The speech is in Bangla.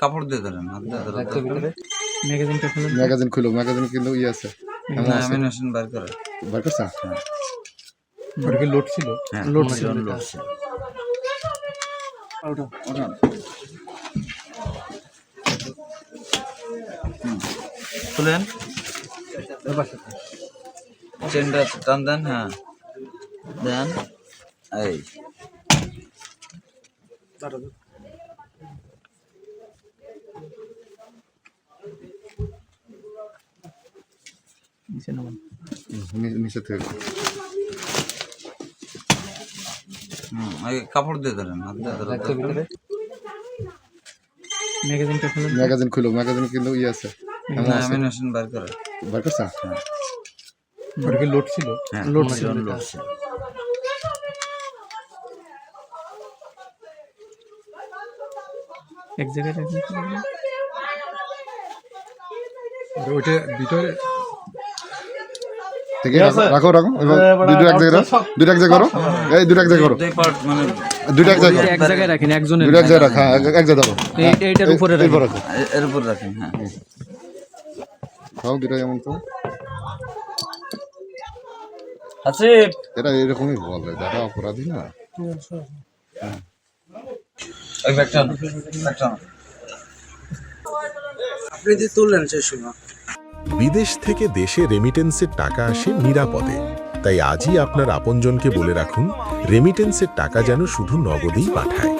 কাপড় দিয়ে ধরেন হাত দিয়ে ধরেন। ম্যাগাজিনটা খুলুন। ম্যাগাজিন খুলো ম্যাগাজিন কিন্তু ইয়ে আছে। না অ্যামিনেশন বার করে। বার করছেন ওটা কি লোড ছিল? হ্যাঁ লোড ছিল, লোড ছিল। ওটা। ওঠান। খুলেন। চেনটা টান দেন হ্যাঁ। দেন। এই। নিচে নামান। নিচে থেকে কাপড় দিয়ে ধরেন ম্যাগাজিনটা খুলুন। ম্যাগাজিন খুলো ম্যাগাজিন কিন্তু ইয়ে আছে। না বার করে। বার করছেন ওটা কি লোড ছিল? হ্যাঁ লোড ছিল, ছিল লোড ছিল। এক জায়গায় রাখুন ওইটা ভিতরে ঠিক আছে রাখো রাখো এবার দুটো এক জায়গায় রাখো। দুটো এক জায়গায় করো এই দুটো এক জায়গায় করো দুই মানে দুটো এক জায়গায় এক জায়গায় রাখেন একজনের দুটো এক জায়গায় রাখো। এক- এক জায়গায় ধরো এই- এইটার উপরে রাখেন। এর উপর রাখেন হ্যাঁ। খাও দুটো যেমন তো। আসিফ এরা এরকমই বলে যারা অপরাধী না। ওই ব্যাগটা ব্যাগটা। আপনি যে তুললেন সে সময়। বিদেশ থেকে দেশে রেমিটেন্সের টাকা আসে নিরাপদে। তাই আজই আপনার আপনজনকে বলে রাখুন রেমিটেন্সের টাকা যেন শুধু নগদেই পাঠায়।